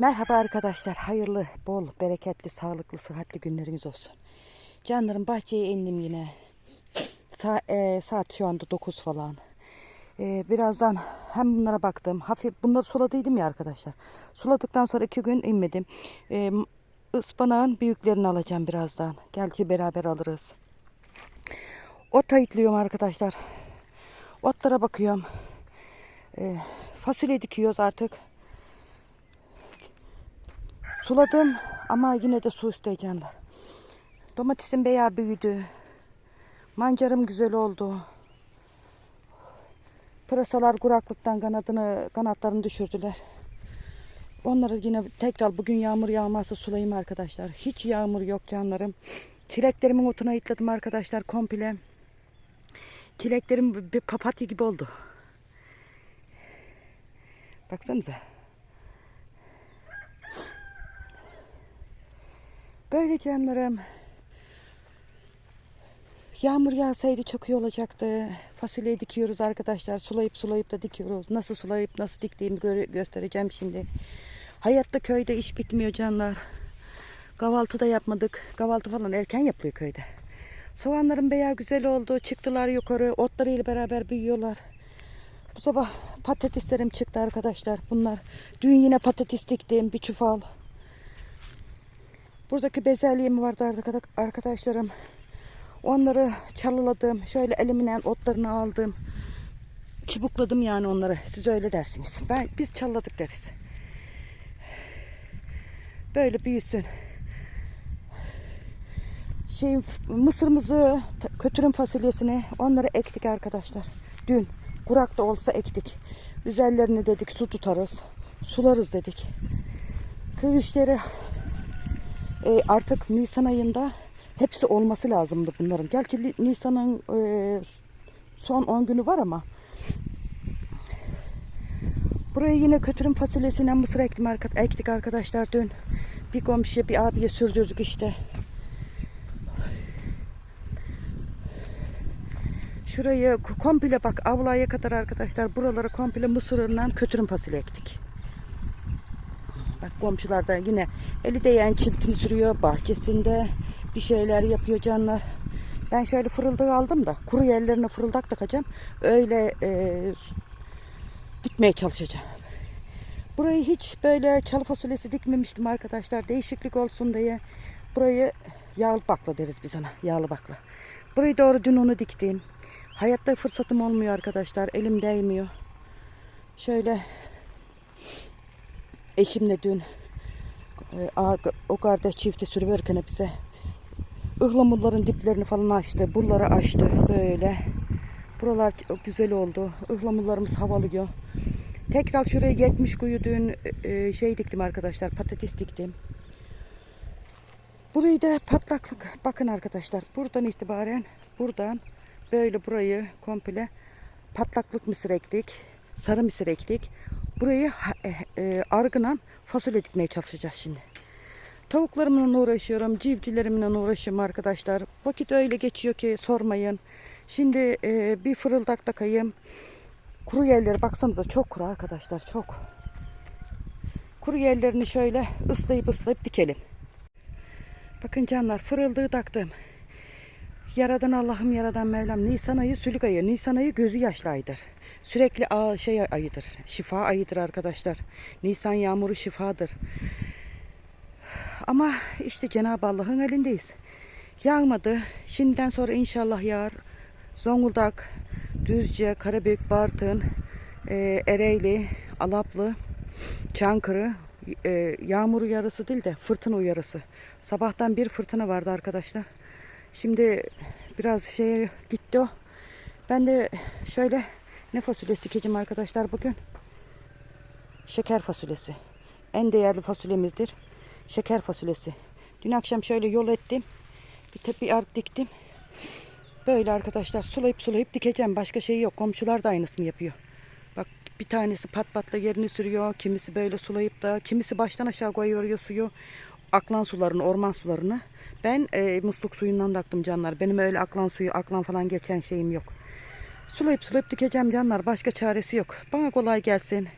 Merhaba arkadaşlar. Hayırlı, bol, bereketli, sağlıklı, sıhhatli günleriniz olsun. Canlarım bahçeye indim yine. Sa e, saat şu anda 9 falan. E, birazdan hem bunlara baktım. Hafif bunları suladıydım ya arkadaşlar. Suladıktan sonra iki gün inmedim. E, ıspanağın büyüklerini alacağım birazdan. Belki beraber alırız. Ot ayıtlıyorum arkadaşlar. Otlara bakıyorum. E, fasulye dikiyoruz artık. Suladım ama yine de su isteyecekler. Domatesim bayağı büyüdü. Mancarım güzel oldu. Pırasalar kuraklıktan kanadını, kanatlarını düşürdüler. Onları yine tekrar bugün yağmur yağmazsa sulayayım arkadaşlar. Hiç yağmur yok canlarım. Çileklerimin otuna itledim arkadaşlar komple. Çileklerim bir papatya gibi oldu. Baksanıza. Böyle canlarım. Yağmur yağsaydı çok iyi olacaktı. Fasulye dikiyoruz arkadaşlar. Sulayıp sulayıp da dikiyoruz. Nasıl sulayıp nasıl diktiğimi gö- göstereceğim şimdi. Hayatta köyde iş bitmiyor canlar. Kahvaltı da yapmadık. Kahvaltı falan erken yapılıyor köyde. Soğanlarım bayağı güzel oldu. Çıktılar yukarı. Otlarıyla beraber büyüyorlar. Bu sabah patateslerim çıktı arkadaşlar. Bunlar. Dün yine patates diktim. Bir çuval. Buradaki bezelyem vardı arka- arkadaşlarım. Onları çalıladım. Şöyle elimle otlarını aldım. Çubukladım yani onları. Siz öyle dersiniz. Ben biz çalladık deriz. Böyle büyüsün. Şey mısırımızı, kötürüm fasulyesini onları ektik arkadaşlar. Dün kurak da olsa ektik. Üzerlerini dedik su tutarız. Sularız dedik. İşleri e, artık Nisan ayında hepsi olması lazımdı bunların. Gerçi Nisan'ın e, son 10 günü var ama buraya yine kötürüm fasulyesiyle mısır ektim ektik arkadaşlar dün. Bir komşuya bir abiye sürdürdük işte. Şurayı komple bak avlaya kadar arkadaşlar buraları komple mısırından kötürüm fasulye ektik. Bak komşular da yine eli değen çiftini sürüyor bahçesinde bir şeyler yapıyor canlar. Ben şöyle fırıldak aldım da kuru yerlerine fırıldak takacağım. Öyle e, dikmeye çalışacağım. Burayı hiç böyle çalı fasulyesi dikmemiştim arkadaşlar. Değişiklik olsun diye. Burayı yağlı bakla deriz biz ona. Yağlı bakla. Burayı doğru dün onu diktim. Hayatta fırsatım olmuyor arkadaşlar. Elim değmiyor. Şöyle eşimle dün e, o kardeş çifti sürüverken bize ıhlamurların diplerini falan açtı. Buraları açtı böyle. Buralar çok güzel oldu. Ihlamurlarımız havalıyor. Tekrar şuraya 70 kuyu dün e, şey diktim arkadaşlar. Patates diktim. Burayı da patlaklık. Bakın arkadaşlar. Buradan itibaren buradan böyle burayı komple patlaklık mısır ektik. Sarı mısır ektik. Burayı e, e, argınan fasulye dikmeye çalışacağız şimdi. Tavuklarımla uğraşıyorum, civcivlerimle uğraşıyorum arkadaşlar. Vakit öyle geçiyor ki sormayın. Şimdi e, bir fırıldak takayım. Kuru yerleri baksanıza çok kuru arkadaşlar çok. Kuru yerlerini şöyle ıslayıp ıslayıp dikelim. Bakın canlar fırıldığı taktım. Yaradan Allah'ım yaradan Mevlam. Nisan ayı sülük ayı. Nisan ayı gözü yaşlı ayıdır. Sürekli a şey ayıdır. Şifa ayıdır arkadaşlar. Nisan yağmuru şifadır. Ama işte Cenab-ı Allah'ın elindeyiz. Yağmadı. Şimdiden sonra inşallah yağar. Zonguldak, Düzce, Karabük, Bartın, e, Ereğli, Alaplı, Çankırı e, yağmur uyarısı değil de fırtına uyarısı. Sabahtan bir fırtına vardı arkadaşlar. Şimdi biraz şeye gitti o. Ben de şöyle ne fasulyesi dikeceğim arkadaşlar bugün? Şeker fasulyesi. En değerli fasulyemizdir. Şeker fasulyesi. Dün akşam şöyle yol ettim. Bir tepi ark diktim. Böyle arkadaşlar sulayıp sulayıp dikeceğim. Başka şey yok. Komşular da aynısını yapıyor. Bak bir tanesi pat patla yerini sürüyor. Kimisi böyle sulayıp da kimisi baştan aşağı koyuyor suyu. Aklan sularını, orman sularını. Ben e, musluk suyundan da aktım canlar. Benim öyle aklan suyu, aklan falan geçen şeyim yok. Sulayıp sulayıp dikeceğim canlar. Başka çaresi yok. Bana kolay gelsin.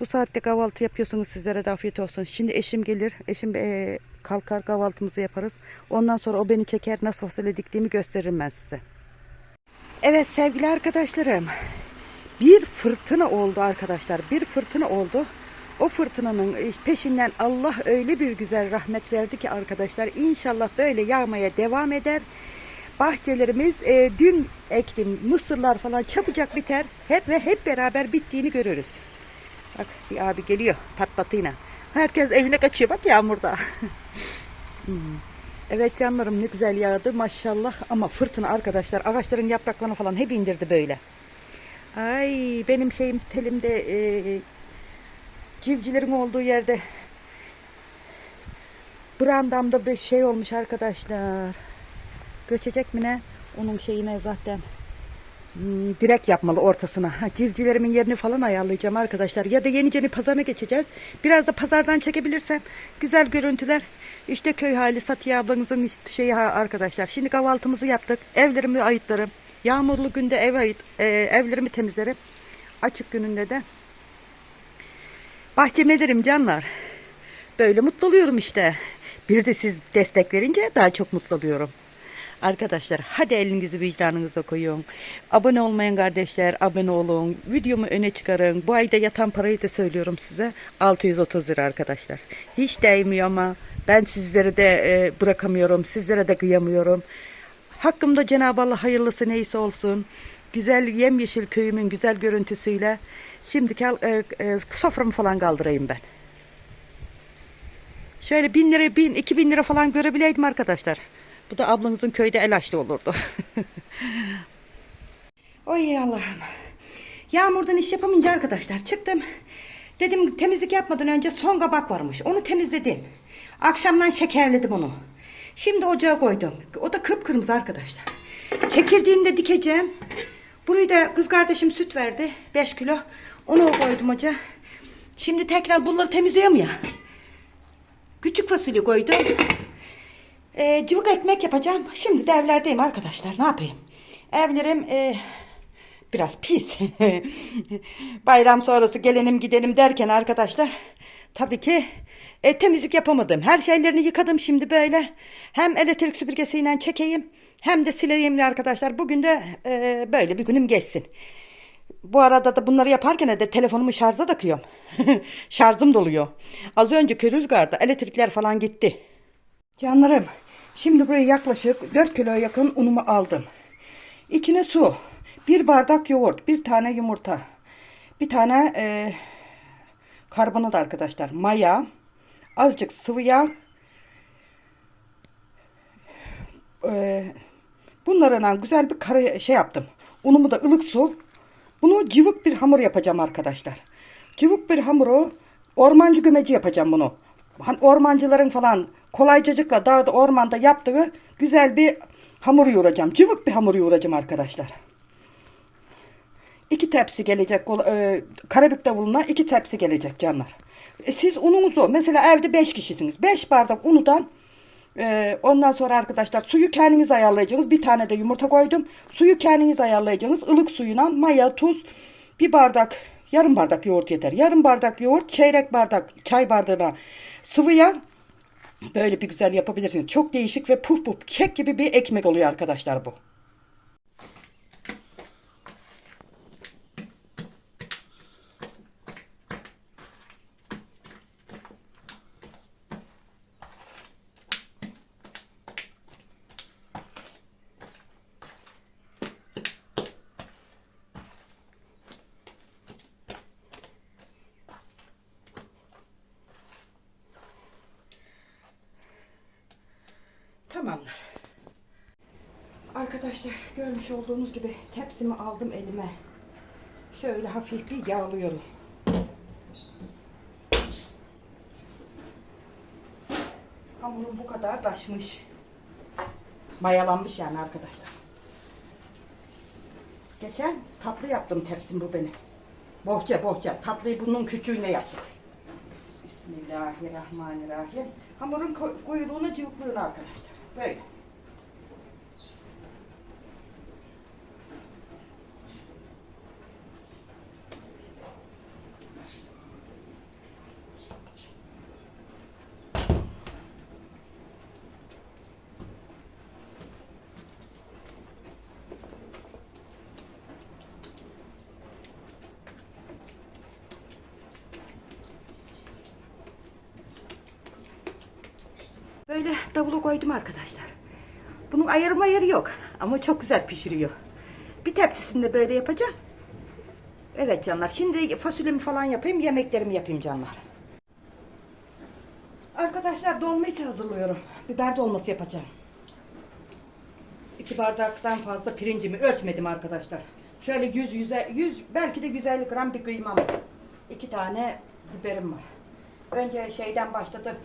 Bu saatte kahvaltı yapıyorsunuz sizlere de afiyet olsun. Şimdi eşim gelir. Eşim eee, kalkar kahvaltımızı yaparız. Ondan sonra o beni çeker nasıl fasulye diktiğimi gösteririm ben size. Evet sevgili arkadaşlarım. Bir fırtına oldu arkadaşlar. Bir fırtına oldu. O fırtınanın peşinden Allah öyle bir güzel rahmet verdi ki arkadaşlar. İnşallah böyle yağmaya devam eder. Bahçelerimiz e, dün ektim mısırlar falan çabucak biter. Hep ve hep beraber bittiğini görürüz. Bak bir abi geliyor patlatıyla. Herkes evine kaçıyor bak yağmurda. Hmm. Evet canlarım ne güzel yağdı maşallah ama fırtına arkadaşlar ağaçların yapraklarını falan hep indirdi böyle. Ay benim şeyim telimde e, civcilerin olduğu yerde brandamda bir şey olmuş arkadaşlar. Göçecek mi ne? Onun şeyine zaten hmm, direkt yapmalı ortasına. Ha, civcivlerimin yerini falan ayarlayacağım arkadaşlar. Ya da Yenice'nin pazarına geçeceğiz. Biraz da pazardan çekebilirsem güzel görüntüler. İşte köy hali Satiye ablanızın şeyi arkadaşlar. Şimdi kahvaltımızı yaptık. Evlerimi ayıtlarım. Yağmurlu günde ev ayıt, e, evlerimi temizlerim. Açık gününde de bahçeme derim canlar. Böyle mutlu oluyorum işte. Bir de siz destek verince daha çok mutlu oluyorum. Arkadaşlar hadi elinizi vicdanınıza koyun. Abone olmayan kardeşler abone olun. Videomu öne çıkarın. Bu ayda yatan parayı da söylüyorum size. 630 lira arkadaşlar. Hiç değmiyor ama ben sizlere de e, bırakamıyorum. Sizlere de kıyamıyorum. Hakkımda Cenab-ı Allah hayırlısı neyse olsun. Güzel yemyeşil köyümün güzel görüntüsüyle şimdiki e, e, soframı falan kaldırayım ben. Şöyle bin lira, bin, iki bin lira falan görebileydim arkadaşlar. Bu da ablanızın köyde el açtı olurdu. Oy Allah'ım. Yağmurdan iş yapamayınca arkadaşlar çıktım. Dedim temizlik yapmadan önce son kabak varmış. Onu temizledim. Akşamdan şekerledim onu. Şimdi ocağa koydum. O da kıpkırmızı arkadaşlar. Çekirdeğini de dikeceğim. Burayı da kız kardeşim süt verdi. 5 kilo. Onu koydum ocağa. Şimdi tekrar bunları temizliyorum ya. Küçük fasulye koydum. Ee, cıvık ekmek yapacağım. Şimdi de evlerdeyim arkadaşlar. Ne yapayım? Evlerim e, biraz pis. Bayram sonrası gelelim gidelim derken arkadaşlar. Tabii ki e, temizlik yapamadım. Her şeylerini yıkadım şimdi böyle. Hem elektrik süpürgesiyle çekeyim hem de sileyim arkadaşlar. Bugün de e, böyle bir günüm geçsin. Bu arada da bunları yaparken de telefonumu şarja takıyorum. Şarjım doluyor. Az önceki rüzgarda elektrikler falan gitti. Canlarım şimdi buraya yaklaşık 4 kilo yakın unumu aldım. İçine su, bir bardak yoğurt, bir tane yumurta, bir tane e, karbonat arkadaşlar, maya, azıcık sıvı yağ, e, bunlarla güzel bir kare şey yaptım. Unumu da ılık su. Bunu cıvık bir hamur yapacağım arkadaşlar. Cıvık bir hamuru ormancı gömeci yapacağım bunu. Hani ormancıların falan kolaycacıkla dağda ormanda yaptığı güzel bir hamur yoğuracağım. Cıvık bir hamur yoğuracağım arkadaşlar. İki tepsi gelecek. E, karabük davuluna iki tepsi gelecek canlar. E, siz ununuzu mesela evde beş kişisiniz. Beş bardak unudan e, ondan sonra arkadaşlar suyu kendiniz ayarlayacaksınız. Bir tane de yumurta koydum. Suyu kendiniz ayarlayacaksınız. Ilık suyuna maya, tuz, bir bardak yarım bardak yoğurt yeter. Yarım bardak yoğurt, çeyrek bardak çay bardağına sıvı yağ böyle bir güzel yapabilirsiniz. Çok değişik ve puf puf kek gibi bir ekmek oluyor arkadaşlar bu. Tamamdır. Arkadaşlar görmüş olduğunuz gibi tepsimi aldım elime. Şöyle hafif bir yağlıyorum. Hamurum bu kadar taşmış. Mayalanmış yani arkadaşlar. Geçen tatlı yaptım tepsim bu benim. Bohça bohça. Tatlıyı bunun küçüğüne yaptım. Bismillahirrahmanirrahim. Hamurun koy- koyuluğuna cıvıklığına arkadaşlar. Böyle. davulu koydum arkadaşlar. Bunun ayırma yeri yok ama çok güzel pişiriyor. Bir tepsisinde böyle yapacağım. Evet canlar şimdi fasulyemi falan yapayım yemeklerimi yapayım canlar. Arkadaşlar dolma için hazırlıyorum. Biber dolması yapacağım. İki bardaktan fazla pirincimi ölçmedim arkadaşlar. Şöyle 100 100 100 belki de 150 gram bir kıymam. İki tane biberim var. Önce şeyden başladım.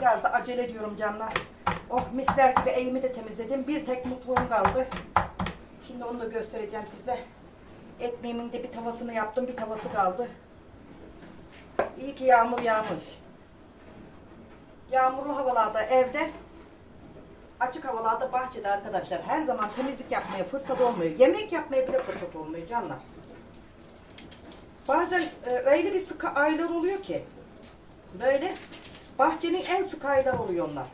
Biraz da acele ediyorum canlar. Oh misler gibi evimi de temizledim. Bir tek mutluğum kaldı. Şimdi onu da göstereceğim size. Ekmeğimin de bir tavasını yaptım. Bir tavası kaldı. İyi ki yağmur yağmış. Yağmurlu havalarda evde, açık havalarda bahçede arkadaşlar her zaman temizlik yapmaya fırsat olmuyor. Yemek yapmaya bile fırsat olmuyor canlar. Bazen e, öyle bir sıkı aylar oluyor ki böyle bahçenin en sıkı aylar oluyor onlar.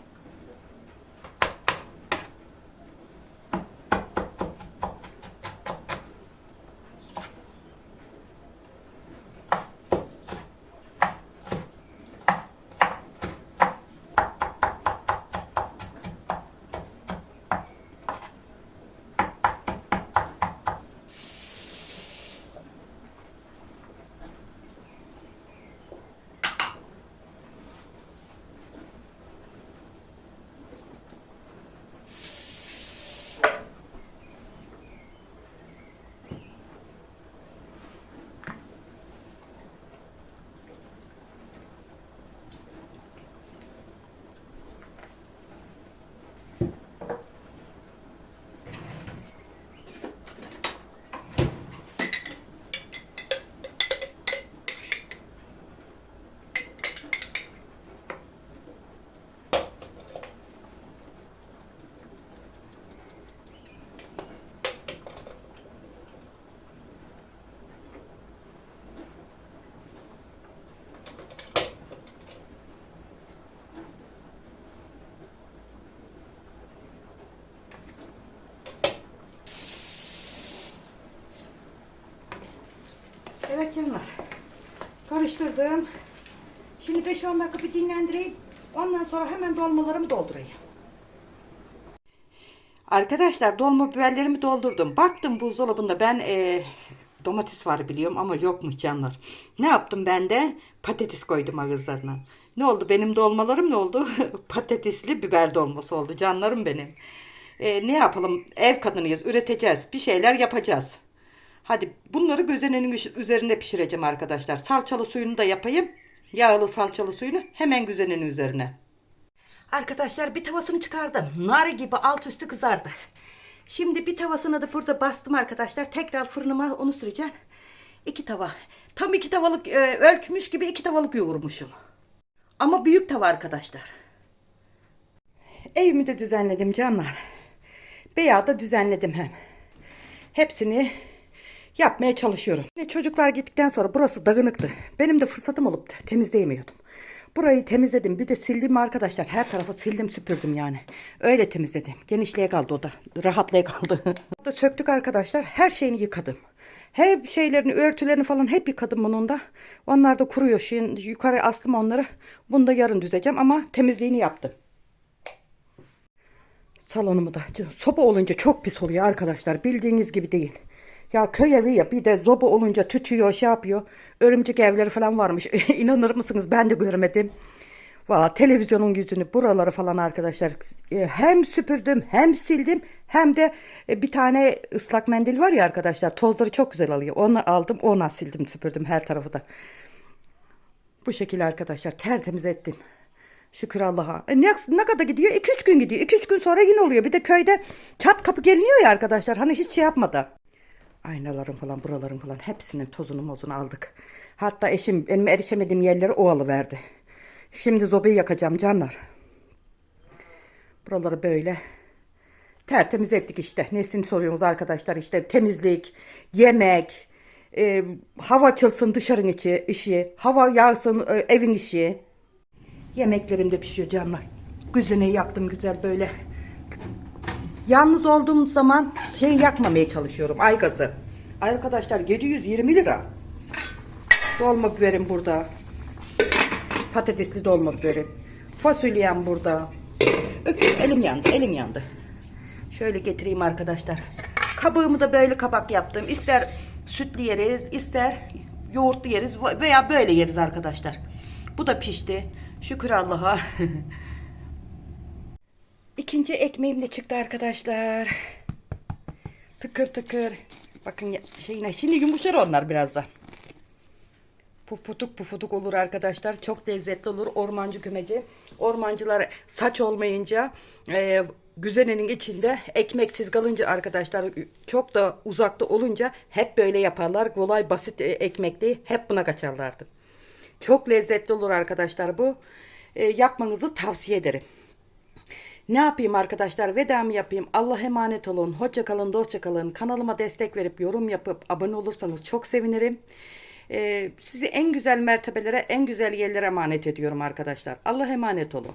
Evet canlar. Karıştırdım. Şimdi 5-10 dakika bir dinlendireyim. Ondan sonra hemen dolmalarımı doldurayım. Arkadaşlar dolma biberlerimi doldurdum. Baktım buzdolabında ben e, domates var biliyorum ama yokmuş canlar. Ne yaptım ben de? Patates koydum ağızlarına. Ne oldu benim dolmalarım ne oldu? Patatesli biber dolması oldu canlarım benim. E, ne yapalım? Ev kadınıyız, üreteceğiz. Bir şeyler yapacağız. Hadi bunları gözenenin üzerinde pişireceğim arkadaşlar. Salçalı suyunu da yapayım. Yağlı salçalı suyunu hemen güzenenin üzerine. Arkadaşlar bir tavasını çıkardım. Nar gibi alt üstü kızardı. Şimdi bir tavasını da burada bastım arkadaşlar. Tekrar fırınıma onu süreceğim. İki tava. Tam iki tavalık e, ölçmüş gibi iki tavalık yoğurmuşum. Ama büyük tava arkadaşlar. Evimi de düzenledim canlar. Beyağı da düzenledim hem. Hepsini yapmaya çalışıyorum. Ve Çocuklar gittikten sonra burası dağınıktı. Benim de fırsatım olup temizleyemiyordum. Burayı temizledim. Bir de sildim arkadaşlar. Her tarafı sildim süpürdüm yani. Öyle temizledim. Genişliğe kaldı o da. Rahatlığa kaldı. da söktük arkadaşlar. Her şeyini yıkadım. Hep şeylerini, örtülerini falan hep yıkadım bunun da. Onlar da kuruyor. Şimdi yukarı astım onları. Bunu da yarın düzeceğim ama temizliğini yaptım. Salonumu da soba olunca çok pis oluyor arkadaşlar. Bildiğiniz gibi değil. Ya köy evi ya bir de zoba olunca tütüyor şey yapıyor. Örümcek evleri falan varmış. İnanır mısınız ben de görmedim. Valla televizyonun yüzünü buraları falan arkadaşlar e, hem süpürdüm hem sildim hem de e, bir tane ıslak mendil var ya arkadaşlar tozları çok güzel alıyor. Onu aldım ona sildim süpürdüm her tarafı da. Bu şekilde arkadaşlar tertemiz ettim. Şükür Allah'a. E ne, ne kadar gidiyor? 2-3 gün gidiyor. 2-3 gün sonra yine oluyor. Bir de köyde çat kapı geliniyor ya arkadaşlar. Hani hiç şey yapmadı. Aynaların falan buraların falan hepsinin tozunu mozunu aldık. Hatta eşim benim erişemediğim yerleri o alıverdi. Şimdi zobayı yakacağım canlar. Buraları böyle tertemiz ettik işte. Nesini soruyorsunuz arkadaşlar işte temizlik, yemek, e, hava açılsın dışarının içi, işi, hava yağsın e, evin işi. Yemeklerim de pişiyor canlar. Güzine yaktım güzel böyle. Yalnız olduğum zaman şey yakmamaya çalışıyorum aygazı. Arkadaşlar 720 lira. Dolma biberim burada. patatesli dolma biberi. Fasulyem burada. Öf, elim yandı, elim yandı. Şöyle getireyim arkadaşlar. Kabığımı da böyle kabak yaptım. İster sütlü yeriz, ister yoğurtlu yeriz veya böyle yeriz arkadaşlar. Bu da pişti. Şükür Allah'a. İkinci ekmeğim de çıktı arkadaşlar. Tıkır tıkır. Bakın şeyine şimdi yumuşar onlar birazdan. Pufutuk pufutuk olur arkadaşlar. Çok lezzetli olur ormancı kümeci. Ormancılar saç olmayınca e, güzenenin içinde ekmeksiz kalınca arkadaşlar çok da uzakta olunca hep böyle yaparlar. Kolay basit e, ekmekli hep buna kaçarlardı. Çok lezzetli olur arkadaşlar bu. E, yapmanızı tavsiye ederim. Ne yapayım arkadaşlar? Veda mı yapayım? Allah emanet olun. Hoşça kalın, dostça kalın. Kanalıma destek verip yorum yapıp abone olursanız çok sevinirim. Ee, sizi en güzel mertebelere, en güzel yerlere emanet ediyorum arkadaşlar. Allah emanet olun.